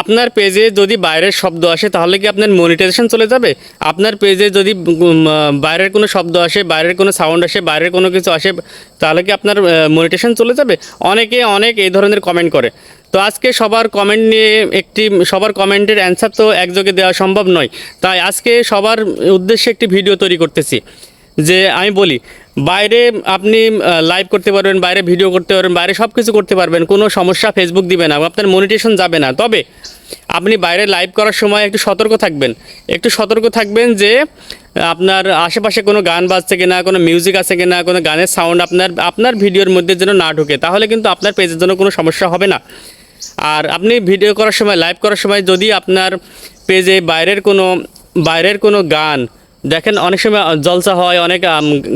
আপনার পেজে যদি বাইরের শব্দ আসে, তাহলে কি আপনার মনিটাইজেশন চলে যাবে? আপনার পেজে যদি বাইরের কোনো শব্দ আসে, বাইরের কোনো সাউন্ড আসে, বাইরের কোনো কিছু আসে, তাহলে কি আপনার মনিটেশন চলে যাবে? অনেকে, অনেক এই ধরনের কমেন্ট করে। তো আজকে সবার কমেন্ট নিয়ে একটি, সবার কমেন্টের অ্যান্সার তো একযোগে দেওয়া সম্ভব নয়। তাই আজকে সবার উদ্দেশ্যে একটি ভিডিও তৈরি করতেছি। যে আমি বলি, বাইরে আপনি লাইভ করতে পারবেন, বাইরে ভিডিও করতে পারবেন, বাইরে সব কিছু করতে পারবেন, কোনো সমস্যা ফেসবুক দিবে না, আপনার মনিটেশন যাবে না। তবে আপনি বাইরে লাইভ করার সময় একটু সতর্ক থাকবেন। একটু সতর্ক থাকবেন যে, আপনার আশেপাশে কোনো গান বাজছে কিনা, কোনো মিউজিক আছে কিনা, কোনো গানের সাউন্ড আপনার আপনার ভিডিওর মধ্যে যেন না ঢুকে, তাহলে কিন্তু আপনার পেজের জন্য কোনো সমস্যা হবে না। আর আপনি ভিডিও করার সময় লাইভ করার সময় যদি আপনার পেজে বাইরের কোনো বাইরের কোনো গান দেখেন অনেক সময় জলসা হয়, অনেক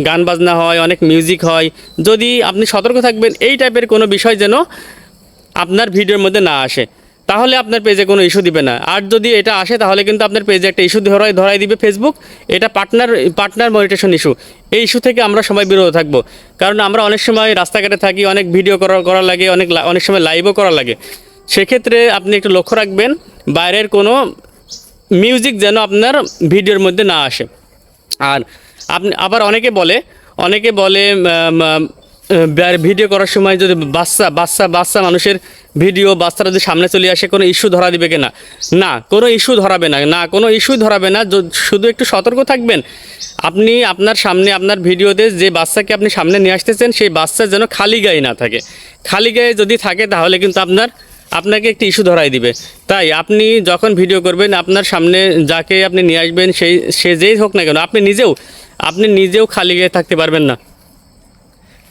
গান বাজনা হয়, অনেক মিউজিক হয়। যদি আপনি সতর্ক থাকবেন, এই টাইপের কোনো বিষয় যেন আপনার ভিডিওর মধ্যে না আসে। তাহলে আপনার পেজে কোনো ইস্যু দিবে না। আর যদি এটা আসে, তাহলে কিন্তু আপনার পেজে একটা ইস্যু ধরাই ধরাই দিবে ফেসবুক এটা পার্টনার পার্টনার মনিটেশন ইস্যু এই ইস্যু থেকে আমরা সবাই বিরত থাকব। কারণ আমরা অনেক সময় রাস্তাঘাটে থাকি, অনেক ভিডিও করা করা লাগে, অনেক অনেক সময় লাইভও করা লাগে। সেক্ষেত্রে আপনি একটু লক্ষ্য রাখবেন, বাইরের কোনো মিউজিক যেন আপনার ভিডিওর মধ্যে না আসে। আর আপনি আবার অনেকে বলে অনেকে বলে ভিডিও করার সময় যদি বাচ্চা বাচ্চা বাচ্চা মানুষের ভিডিও বাচ্চারা যদি সামনে চলে আসে, কোনো ইস্যু ধরা দিবে কিনা? না, কোনো ইস্যু ধরাবে না। না, কোনো ইস্যু ধরাবে না। শুধু একটু সতর্ক থাকবেন। আপনি আপনার সামনে, আপনার ভিডিওতে যে বাচ্চাকে আপনি সামনে নিয়ে আসতেছেন, সেই বাচ্চা যেন খালি গায়ে না থাকে। খালি গায়ে যদি থাকে, তাহলে কিন্তু আপনার আপনাকে একটি ইস্যু ধরাই দিবে। তাই আপনি যখন ভিডিও করবেন, আপনার সামনে যাকে আপনি নিয়ে আসবেন, সেই, সে যেই হোক না কেন, আপনি নিজেও আপনি নিজেও খালি গিয়ে থাকতে পারবেন না।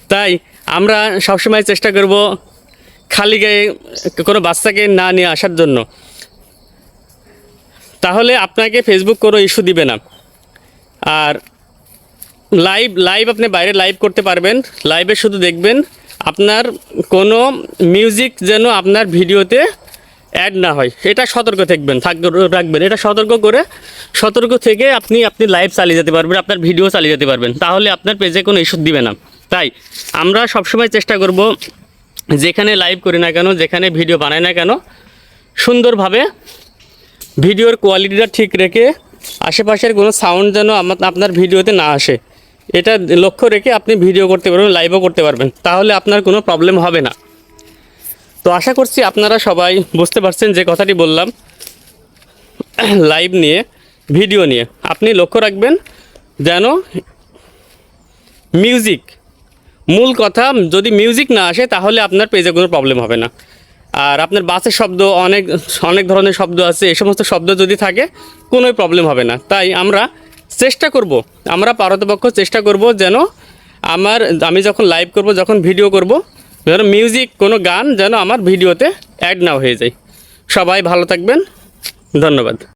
তাই আমরা সবসময় চেষ্টা করব খালি গায়ে কোনো বাচ্চাকে না নিয়ে আসার জন্য। তাহলে আপনাকে ফেসবুক কোনো ইস্যু দিবে না। আর লাইভ লাইভ আপনি বাইরে লাইভ করতে পারবেন, লাইভে শুধু দেখবেন আপনার কোনো মিউজিক যেন আপনার ভিডিওতে অ্যাড না হয়। এটা সতর্ক থাকবেন, থাক রাখবেন। এটা সতর্ক করে, সতর্ক থেকে আপনি আপনি লাইভ চালিয়ে যেতে পারবেন, আপনার ভিডিও চালিয়ে যেতে পারবেন। তাহলে আপনার পেজে কোনো ইস্যু দিবে না। তাই আমরা সবসময় চেষ্টা করব, যেখানে লাইভ করি না কেন, যেখানে ভিডিও বানাই না কেন, সুন্দরভাবে ভিডিওর কোয়ালিটিটা ঠিক রেখে আশেপাশের কোনো সাউন্ড যেন আপনার ভিডিওতে না আসে। এটা লক্ষ্য রেখে আপনি ভিডিও করতে পারবেন লাইভও করতে পারবেন। তাহলে আপনার কোনো প্রবলেম হবে না। তো আশা করছি আপনারা সবাই বুঝতে পারছেন যে কথাটি বললাম। লাইভ নিয়ে ভিডিও নিয়ে। আপনি লক্ষ্য রাখবেন যেন মিউজিক মূল কথা, যদি মিউজিক না আসে, তাহলে আপনার পেজে কোনো প্রবলেম হবে না। আর আপনার বাসের শব্দ, অনেক অনেক ধরনের শব্দ আছে এই সমস্ত শব্দ যদি থাকে, কোনোই প্রবলেম হবে না। তাই আমরা চেষ্টা করব, আমরা পারতপক্ষ চেষ্টা করব যেন আমার, আমি যখন লাইভ করব, যখন ভিডিও করব, যেন মিউজিক কোনো গান যেন আমার ভিডিওতে অ্যাড না হয়ে যায়। সবাই ভালো থাকবেন, ধন্যবাদ।